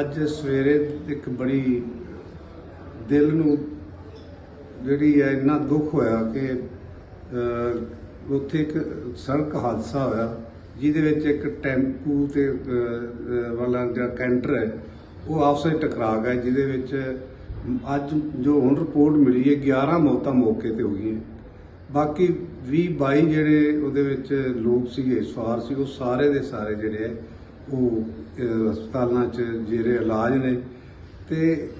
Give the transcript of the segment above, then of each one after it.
ਅੱਜ ਸਵੇਰੇ ਇੱਕ ਬੜੀ ਦਿਲ ਨੂੰ ਜਿਹੜੀ ਹੈ ਇੰਨਾ ਦੁੱਖ ਹੋਇਆ ਕਿ ਉੱਥੇ ਇੱਕ ਸੜਕ ਹਾਦਸਾ ਹੋਇਆ, ਜਿਹਦੇ ਵਿੱਚ ਇੱਕ ਟੈਂਪੂ ਤੇ ਵਾਲਾ ਜਿਹੜਾ ਕੈਂਟਰ ਹੈ, ਉਹ ਆਪਸ ਵਿੱਚ ਟਕਰਾ ਗਿਆ, ਜਿਹਦੇ ਵਿੱਚ ਅੱਜ ਜੋ ਹੁਣ ਰਿਪੋਰਟ ਮਿਲੀ ਹੈ 11 ਮੌਤਾਂ ਮੌਕੇ ਤੇ ਹੋਈਆਂ ਬਾਕੀ 20 22 ਜਿਹੜੇ ਉਹਦੇ ਵਿੱਚ ਲੋਕ ਸੀਗੇ, ਸਵਾਰ ਸੀ, ਉਹ ਸਾਰੇ ਦੇ ਸਾਰੇ ਜਿਹੜੇ ਹੈ ਉਹ ਹਸਪਤਾਲਾਂ 'ਚ ਜਿਹੜੇ ਇਲਾਜ ਨੇ, ਤੇ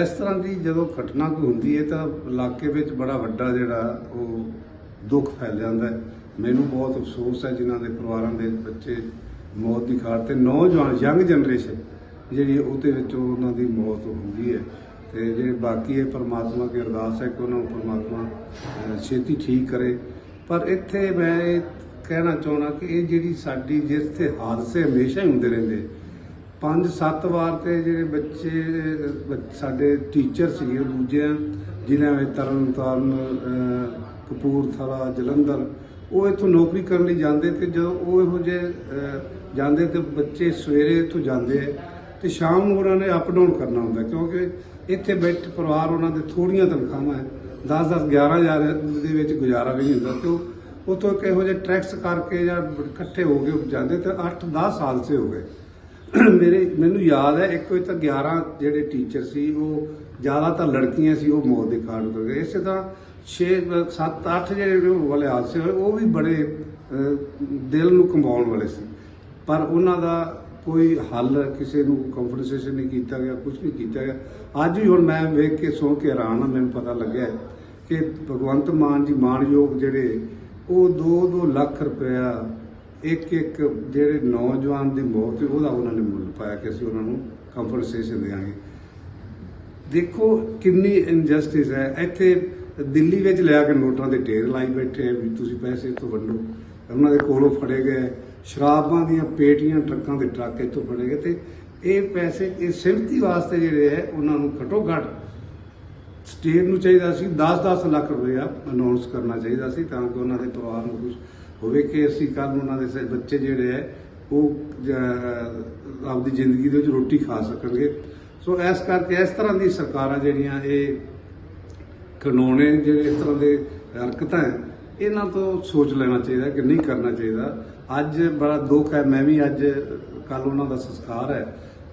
ਇਸ ਤਰ੍ਹਾਂ ਦੀ ਜਦੋਂ ਘਟਨਾ ਕੋਈ ਹੁੰਦੀ ਹੈ ਤਾਂ ਇਲਾਕੇ ਵਿੱਚ ਬੜਾ ਵੱਡਾ ਜਿਹੜਾ ਉਹ ਦੁੱਖ ਫੈਲ ਜਾਂਦਾ ਮੈਨੂੰ ਬਹੁਤ ਅਫਸੋਸ ਹੈ ਜਿਨ੍ਹਾਂ ਦੇ ਪਰਿਵਾਰਾਂ ਦੇ ਬੱਚੇ ਮੌਤ ਦੀ ਖਾਟ ਤੇ ਨੌਜਵਾਨ, ਯੰਗ ਜਨਰੇਸ਼ਨ ਜਿਹੜੀ ਉਹਦੇ ਵਿੱਚ ਉਹਨਾਂ ਦੀ ਮੌਤ ਹੁੰਦੀ ਹੈ। ਤੇ ਜਿਹੜੇ ਬਾਕੀ ਇਹ ਪਰਮਾਤਮਾ ਕੀ ਅਰਦਾਸ ਹੈ ਕਿ ਉਹਨਾਂ ਨੂੰ ਪਰਮਾਤਮਾ ਛੇਤੀ ਠੀਕ ਕਰੇ। ਪਰ ਇੱਥੇ ਮੈਂ ਕਹਿਣਾ ਚਾਹੁੰਦਾ ਕਿ ਇਹ ਜਿਹੜੀ ਸਾਡੀ ਜਿਸ ਤੇ ਹਾਦਸੇ ਹਮੇਸ਼ਾ ਹੀ ਹੁੰਦੇ ਰਹਿੰਦੇ। ਪੰਜ ਸੱਤ ਵਾਰ ਤੇ ਜਿਹੜੇ ਬੱਚੇ ਸਾਡੇ ਟੀਚਰ ਸੀਗੇ ਦੂਜੇ ਜ਼ਿਲ੍ਹਿਆਂ ਵਿੱਚ ਤਰਨ ਤਾਰਨ ਕਪੂਰਥਲਾ, ਜਲੰਧਰ, ਉਹ ਇੱਥੋਂ ਨੌਕਰੀ ਕਰਨ ਲਈ ਜਾਂਦੇ ਤੇ ਜਦੋਂ ਉਹ ਇਹੋ ਜਿਹੇ ਜਾਂਦੇ ਤੇ ਬੱਚੇ ਸਵੇਰੇ ਇੱਥੋਂ ਜਾਂਦੇ ਆ ਤੇ ਸ਼ਾਮ ਨੂੰ ਉਹਨਾਂ ਨੇ ਅਪ ਡਾਊਨ ਕਰਨਾ ਹੁੰਦਾ ਕਿਉਂਕਿ ਇੱਥੇ ਬੈਠ ਪਰਿਵਾਰ ਉਹਨਾਂ ਦੇ ਥੋੜੀਆਂ ਤਨਖਾਹਾਂ ਹੈ। 10 10 11000 ਦੇ ਵਿੱਚ ਗੁਜ਼ਾਰਾ ਵੀ ਨਹੀਂ ਹੁੰਦਾ ਤੇ ਉਹ ਉਤੋਂ ਕਿਹੋ ਜਿਹੇ ਟਰੈਕਸ ਕਰਕੇ ਜਾਂ ਇਕੱਠੇ ਹੋ ਕੇ ਜਾਂਦੇ ਤੇ 8 10 ਸਾਲ ਸੇ ਹੋ ਗਏ। ਮੇਰੇ ਮੈਨੂੰ ਯਾਦ ਹੈ, ਇੱਕ ਤਾਂ ਤੱਕ 11 ਜਿਹੜੇ ਟੀਚਰ ਸੀ, ਉਹ ਜ਼ਿਆਦਾਤਰ ਲੜਕੀਆਂ ਸੀ, ਉਹ ਮੌਤ ਦੇ ਕਾਰਨ ਉਤਰ ਗਏ। ਇਸੇ ਤਰ੍ਹਾਂ 6 7 8 ਜਿਹੜੇ ਉਹ ਵਾਲੇ ਹਾਦਸੇ ਹੋਏ, ਉਹ ਵੀ ਬੜੇ ਦਿਲ ਨੂੰ ਕੰਬਾਉਣ ਵਾਲੇ ਸੀ। ਪਰ ਉਹਨਾਂ ਦਾ ਕੋਈ ਹੱਲ ਕਿਸੇ ਨੂੰ ਕੰਪਨਸੇਸ਼ਨ ਨਹੀਂ ਕੀਤਾ ਗਿਆ ਕੁਝ ਨਹੀਂ ਕੀਤਾ ਗਿਆ। ਅੱਜ ਵੀ ਹੁਣ ਮੈਂ ਵੇਖ ਕੇ ਸੁਣ ਕੇ ਹੈਰਾਨ ਹਾਂ, ਮੈਨੂੰ ਪਤਾ ਲੱਗਿਆ ਕਿ ਭਗਵੰਤ ਮਾਨ ਜੀ ਮਾਨਯੋਗ ਜਿਹੜੇ ਉਹ 2-2 ਲੱਖ ਰੁਪਇਆ ਇੱਕ ਇੱਕ ਜਿਹੜੇ ਨੌਜਵਾਨ ਦੀ ਮੌਤ ਉਹਦਾ ਉਹਨਾਂ ਨੇ ਮੁੱਲ ਪਾਇਆ ਕਿ ਅਸੀਂ ਉਹਨਾਂ ਨੂੰ ਕੰਪਨਸੇਸ਼ਨ ਦੇਵਾਂਗੇ। ਦੇਖੋ ਕਿੰਨੀ ਇਨਜਸਟਿਸ ਹੈ। ਇੱਥੇ ਦਿੱਲੀ ਵਿੱਚ ਲਿਆ ਕੇ ਨੋਟਾਂ ਦੇ ਢੇਰ ਲਾਈ ਬੈਠੇ ਆ ਵੀ ਤੁਸੀਂ ਪੈਸੇ ਇੱਥੋਂ ਵੰਡੋ। ਉਹਨਾਂ ਦੇ ਕੋਲੋਂ ਫੜੇ ਗਏ। ਸ਼ਰਾਬਾਂ ਦੀਆਂ ਪੇਟੀਆਂ ਟਰੱਕਾਂ ਦੇ ਟਰੱਕ ਇੱਥੋਂ ਫੜੇ ਗਏ ਤੇ ਇਹ ਪੈਸੇ ਇਹ ਸਿਮਤੀ ਵਾਸਤੇ ਜਿਹੜੇ ਹੈ, ਉਹਨਾਂ ਨੂੰ ਘਟੋ ਘੱਟ ਸਟੇਟ ਨੂੰ ਚਾਹੀਦਾ ਸੀ 10-10 ਲੱਖ ਰੁਪਇਆ ਅਨਾਉਂਸ ਕਰਨਾ ਚਾਹੀਦਾ ਸੀ ਤਾਂ ਕਿ ਉਹਨਾਂ ਦੇ ਪਰਿਵਾਰ ਨੂੰ ਕੁਝ ਹੋਵੇ ਕਿ ਅਸੀਂ ਕੱਲ ਉਹਨਾਂ ਦੇ ਬੱਚੇ ਜਿਹੜੇ ਹੈ ਉਹ ਆਪਦੀ ਜ਼ਿੰਦਗੀ ਦੇ ਵਿੱਚ ਰੋਟੀ ਖਾ ਸਕਣਗੇ। ਸੋ ਇਸ ਕਰਕੇ ਇਸ ਤਰ੍ਹਾਂ ਦੀ ਸਰਕਾਰਾਂ ਜਿਹੜੀਆਂ ਇਹ ਕਾਨੂੰਨੇ ਜਿਹੜੇ ਇਸ ਤਰ੍ਹਾਂ ਦੇ ਹਰਕਤਾਂ ਹੈ, ਇਹਨਾਂ ਤੋਂ ਸੋਚ ਲੈਣਾ ਚਾਹੀਦਾ ਕਿ ਨਹੀਂ ਕਰਨਾ ਚਾਹੀਦਾ। ਅੱਜ ਬੜਾ ਦੁੱਖ ਹੈ ਮੈਂ ਵੀ ਅੱਜ ਕੱਲ ਉਹਨਾਂ ਦਾ ਸੰਸਕਾਰ ਹੈ।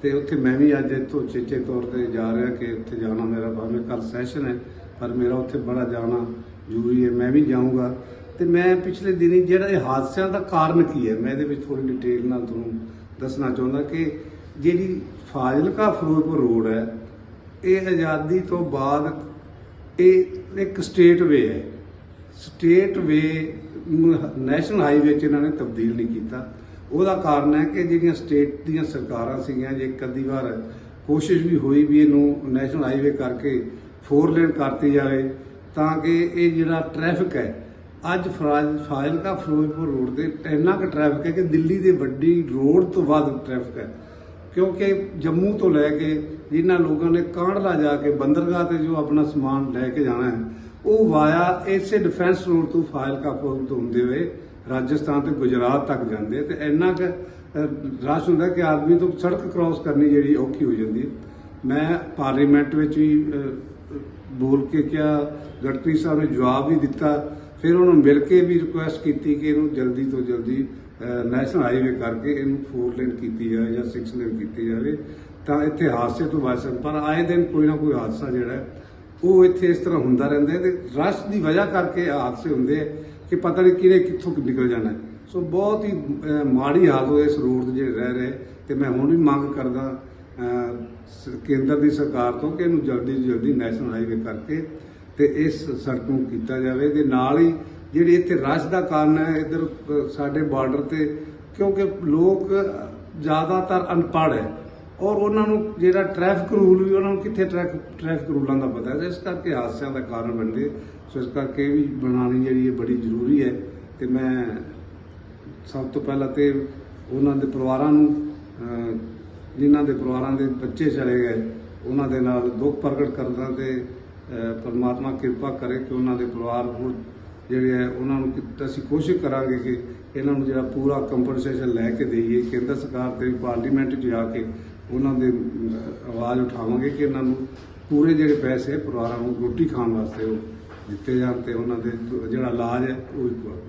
ਤੇ ਉੱਥੇ ਮੈਂ ਵੀ ਅੱਜ ਇੱਥੋਂ ਚੇਚੇ ਤੌਰ ਤੇ ਜਾ ਰਿਹਾ ਕਿ ਉੱਥੇ ਜਾਣਾ ਮੇਰਾ ਭਾਵੇਂ ਕੱਲ ਸੈਸ਼ਨ ਹੈ, ਪਰ ਮੇਰਾ ਉੱਥੇ ਬੜਾ ਜਾਣਾ ਜ਼ਰੂਰੀ ਹੈ, ਮੈਂ ਵੀ ਜਾਊਂਗਾ। ਤੇ ਮੈਂ ਪਿਛਲੇ ਦਿਨੀ ਜਿਹੜਾ ਇਹ ਹਾਦਸਿਆਂ ਦਾ ਕਾਰਨ ਕੀ ਹੈ, ਮੈਂ ਇਹਦੇ ਵਿੱਚ ਥੋੜੀ ਡਿਟੇਲ ਨਾਲ ਤੁਹਾਨੂੰ ਦੱਸਣਾ ਚਾਹੁੰਦਾ ਕਿ ਜਿਹੜੀ ਫਾਜ਼ਿਲਕਾ ਫਿਰੋਜ਼ਪੁਰ ਰੋਡ ਹੈ, ਇਹ ਆਜ਼ਾਦੀ ਤੋਂ ਬਾਅਦ ਇਹ ਇੱਕ ਸਟੇਟ ਵੇ ਹੈ। ਸਟੇਟ ਵੇ ਨੈਸ਼ਨਲ ਹਾਈਵੇ 'ਚ ਇਹਨਾਂ ਨੇ ਤਬਦੀਲ ਨਹੀਂ ਕੀਤਾ। ਉਹਦਾ ਕਾਰਨ ਹੈ ਕਿ ਜਿਹੜੀਆਂ ਸਟੇਟ ਦੀਆਂ ਸਰਕਾਰਾਂ ਸੀਗੀਆਂ, ਜੇ ਇੱਕ ਅੱਧੀ ਵਾਰ ਕੋਸ਼ਿਸ਼ ਵੀ ਹੋਈ ਵੀ ਇਹਨੂੰ ਨੈਸ਼ਨਲ ਹਾਈਵੇ ਕਰਕੇ ਫੋਰ ਲੇਨ ਕਰਤੀ ਜਾਵੇ, ਤਾਂ ਕਿ ਇਹ ਜਿਹੜਾ ਟ੍ਰੈਫਿਕ ਹੈ, ਅੱਜ ਫਰਾਜ਼, ਫਾਜ਼ਿਲਕਾ ਫਿਰੋਜ਼ਪੁਰ ਰੋਡ ਤੇ ਇੰਨਾ ਕੁ ਟ੍ਰੈਫਿਕ ਹੈ ਕਿ ਦਿੱਲੀ ਦੇ ਵੱਡੀ ਰੋਡ ਤੋਂ ਵੱਧ ਟ੍ਰੈਫਿਕ ਹੈ। ਕਿਉਂਕਿ ਜੰਮੂ ਤੋਂ ਲੈ ਕੇ ਜਿਨ੍ਹਾਂ ਲੋਕਾਂ ਨੇ ਕਾਂਡਲਾ ਜਾ ਕੇ ਬੰਦਰਗਾਹ ਤੇ ਜੋ ਆਪਣਾ ਸਮਾਨ ਲੈ ਕੇ ਜਾਣਾ ਹੈ, ਉਹ ਵਾਇਆ ਇਸੇ ਡਿਫੈਂਸ ਰੋਡ ਤੋਂ ਫਾਜ਼ਿਲਕਾ ਪੁਲ ਤੋਂ ਹੁੰਦੇ ਹੋਏ ਰਾਜਸਥਾਨ ਤੇ ਗੁਜਰਾਤ ਤੱਕ ਜਾਂਦੇ ਤੇ ਇੰਨਾ ਕੁ ਰਸ਼ ਹੁੰਦਾ ਕਿ ਆਦਮੀ ਤੋਂ ਸੜਕ ਕ੍ਰਾਸ ਕਰਨੀ ਜਿਹੜੀ ਔਖੀ ਹੋ ਜਾਂਦੀ ਹੈ। ਮੈਂ ਪਾਰਲੀਮੈਂਟ ਵਿੱਚ ਵੀ ਬੋਲ ਕੇ ਕਿਹਾ, ਗਡਕਰੀ ਸਾਹਿਬ ਨੇ ਜਵਾਬ ਵੀ ਦਿੱਤਾ। ਫਿਰ ਉਹਨੂੰ ਮਿਲ ਕੇ ਵੀ ਰਿਕੁਐਸਟ ਕੀਤੀ ਕਿ ਇਹਨੂੰ ਜਲਦੀ ਤੋਂ ਜਲਦੀ ਨੈਸ਼ਨਲ ਹਾਈਵੇ ਕਰਕੇ ਇਹਨੂੰ 4 ਲੇਨ ਕੀਤੀ ਜਾਵੇ ਜਾਂ 6 ਲੇਨ ਕੀਤੀ ਜਾਵੇ। ਤਾਂ ਇੱਥੇ ਹਾਦਸੇ ਤੋਂ ਬਚ ਸਕਣ। ਪਰ ਆਏ ਦਿਨ ਕੋਈ ਨਾ ਕੋਈ ਹਾਦਸਾ ਜਿਹੜਾ ਉਹ ਇੱਥੇ ਇਸ ਤਰ੍ਹਾਂ ਹੁੰਦਾ ਰਹਿੰਦਾ ਹੈ ਤੇ ਰਸ਼ ਦੀ ਵਜ੍ਹਾ ਕਰਕੇ ਹਾਦਸੇ ਹੁੰਦੇ ਆ। ਕਿ ਪਤਾ ਨਹੀਂ ਕਿਹੜੇ ਕਿੱਥੋਂ ਨਿਕਲ ਜਾਣਾ। ਸੋ ਬਹੁਤ ਹੀ ਮਾੜੀ ਹਾਲਤ ਇਸ ਰੋਡ ਦੇ ਜਿਹੜੇ ਰਹਿ ਰਹੇ। ਤੇ ਮੈਂ ਹੁਣ ਵੀ ਮੰਗ ਕਰਦਾ ਸ- ਕੇਂਦਰ ਦੀ ਸਰਕਾਰ ਤੋਂ ਕਿ ਇਹਨੂੰ ਜਲਦੀ ਤੋਂ ਜਲਦੀ ਨੈਸ਼ਨਲ ਹਾਈਵੇ ਕਰਕੇ ਤੇ ਇਸ ਸੜਕ ਨੂੰ ਕੀਤਾ ਜਾਵੇ। ਦੇ ਨਾਲ ਹੀ ਜਿਹੜੇ ਇੱਥੇ ਰਸ਼ ਦਾ ਕਾਰਨ ਹੈ, ਇੱਧਰ ਸਾਡੇ ਬਾਰਡਰ ਤੇ ਕਿਉਂਕਿ ਲੋਕ ਜ਼ਿਆਦਾਤਰ ਅਨਪੜ੍ਹ ਹੈ। ਔਰ ਉਹਨਾਂ ਨੂੰ ਜਿਹੜਾ ਟ੍ਰੈਫਿਕ ਰੂਲ ਵੀ ਉਹਨਾਂ ਨੂੰ ਕਿੱਥੇ ਟ੍ਰੈਫਿਕ ਟ੍ਰੈਫਿਕ ਰੂਲਾਂ ਦਾ ਪਤਾ ਹੈ ਇਸ ਕਰਕੇ ਹਾਦਸਿਆਂ ਦਾ ਕਾਰਨ ਬਣਦੇ ਸੋ ਇਸ ਕਰਕੇ ਇਹ ਵੀ ਬਣਾਉਣੀ ਜਿਹੜੀ ਹੈ ਬੜੀ ਜ਼ਰੂਰੀ ਹੈ। ਤੇ ਮੈਂ ਸਭ ਤੋਂ ਪਹਿਲਾਂ ਤੇ ਉਹਨਾਂ ਦੇ ਪਰਿਵਾਰਾਂ ਨੂੰ ਜਿਨ੍ਹਾਂ ਦੇ ਪਰਿਵਾਰਾਂ ਦੇ ਬੱਚੇ ਚਲੇ ਗਏ, ਉਹਨਾਂ ਦੇ ਨਾਲ ਦੁੱਖ ਪ੍ਰਗਟ ਕਰਦਾ ਤੇ ਪਰਮਾਤਮਾ ਕਿਰਪਾ ਕਰੇ ਕਿ ਉਹਨਾਂ ਦੇ ਪਰਿਵਾਰ ਨੂੰ ਜਿਹੜੇ ਹੈ, ਉਹਨਾਂ ਨੂੰ ਕਿ- ਅਸੀਂ ਕੋਸ਼ਿਸ਼ ਕਰਾਂਗੇ ਕਿ ਇਹਨਾਂ ਨੂੰ ਜਿਹੜਾ ਪੂਰਾ ਕੰਪਨਸੇਸ਼ਨ ਲੈ ਕੇ ਦੇਈਏ, ਕੇਂਦਰ ਸਰਕਾਰ ਤੇ ਪਾਰਲੀਮੈਂਟ 'ਚ ਜਾ ਕੇ ਉਹਨਾਂ ਦੇ ਆਵਾਜ਼ ਉਠਾਵਾਂਗੇ ਕਿ ਇਹਨਾਂ ਨੂੰ ਪੂਰੇ ਜਿਹੜੇ ਪੈਸੇ ਪਰਿਵਾਰਾਂ ਨੂੰ ਰੋਟੀ ਖਾਣ ਵਾਸਤੇ ਉਹ ਦਿੱਤੇ ਜਾਣ ਤੇ ਉਹਨਾਂ ਦੇ ਜਿਹੜਾ ਇਲਾਜ ਹੈ ਉਹ ਵੀ ਪੂਰਾ ਕੀਤਾ